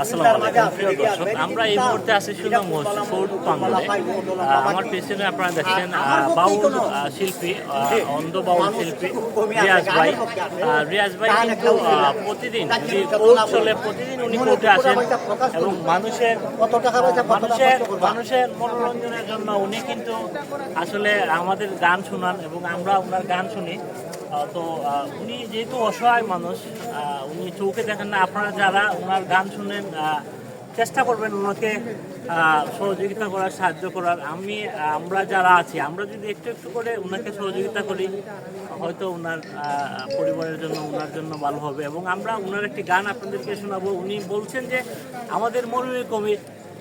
আসসালামু আলাইকুম। প্রিয় দর্শক আমরা এই মুহূর্তে আছি প্রাঙ্গণে আমার পেছনে আপনারা দেখছেন বাউল শিল্পী অন্ধ বাউল শিল্পী রিয়াজ ভাই। রিয়াজ ভাই কিন্তু প্রতিদিন উনি চলে প্রতিদিন উনি কোর্টে আসেন এবং মানুষের মানুষের মানুষের মনোরঞ্জনের জন্য উনি কিন্তু আসলে আমাদের গান শোনান এবং আমরা ওনার গান শুনি। তো উনি যেহেতু অসহায় মানুষ উনি চৌকে দেখেন না, আপনারা যারা ওনার গান শুনেন চেষ্টা করবেন ওনাকে সহযোগিতা করার, সাহায্য করার। আমি, আমরা যারা আছি, আমরা যদি একটু একটু করে ওনাকে সহযোগিতা করি, হয়তো ওনার পরিবারের জন্য ওনার জন্য ভালো হবে। এবং আমরা ওনার একটি গান আপনাদেরকে শোনাবো। উনি বলছেন যে, আমাদের মরুমী কবি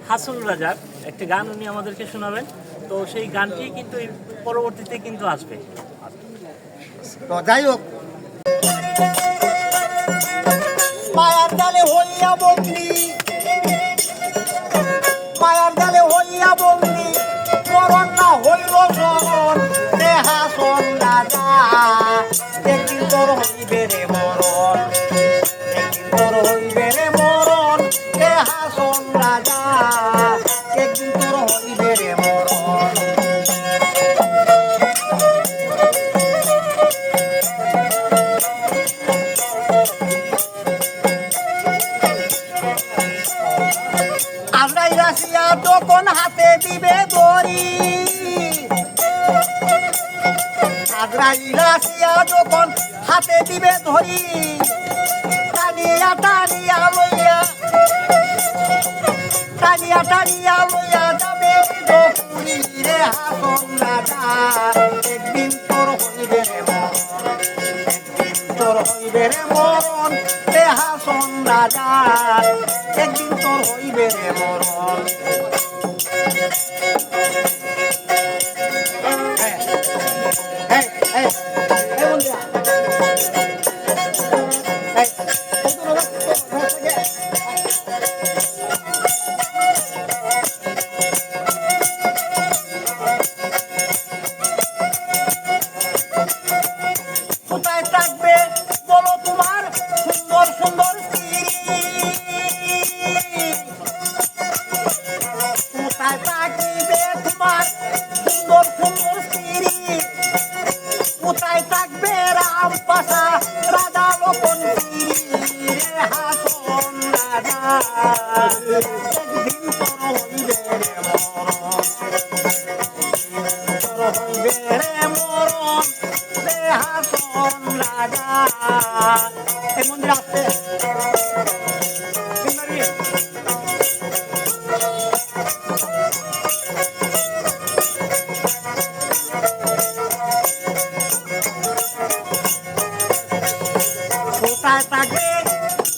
হাসুল রাজার একটি গান উনি আমাদেরকে শোনাবেন। তো সেই গানটি কিন্তু পরবর্তীতে কিন্তু আসবে। তো যাই হোক। মায়ার জালে হইয়া বন্দি। তখন হাতে দিবে দড়ি আগ্রাই রাশিয়া যখন হাতে দিবে ধরি, টানিয়া টানিয়া লইয়া, টানিয়া টানিয়া লইয়া যাবে রে রাজা। একদিন তোর হইবে রে একদিন তোর হইবে রে মরণ এ হাসন রাজার একদিন তোর হইবে রে মরণ। সুন্দর কোথায় থাকবে তোমার সুন্দর সুন্দর স্ত্রী কোথায় থাকবে রাম পাশা রাজা লক্ষণ রে হাসন রাজা একদিন তোর হইবে রে মরণ তোর হইবে রে মরণ রে হাসন রাজা এই মন্দির আসছে সিঙ্গারি কোথায় থাকবে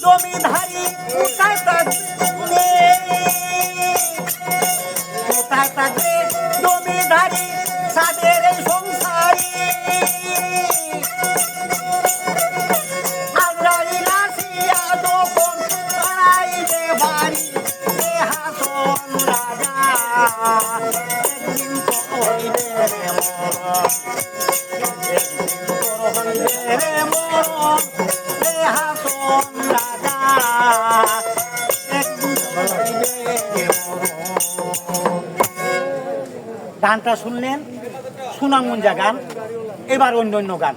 জমিধারী কোথায় থাকবে কোথায় থাকবে গানটা শুনলেন সুনামুঞ্জা গান এবার অন্য অন্য গান।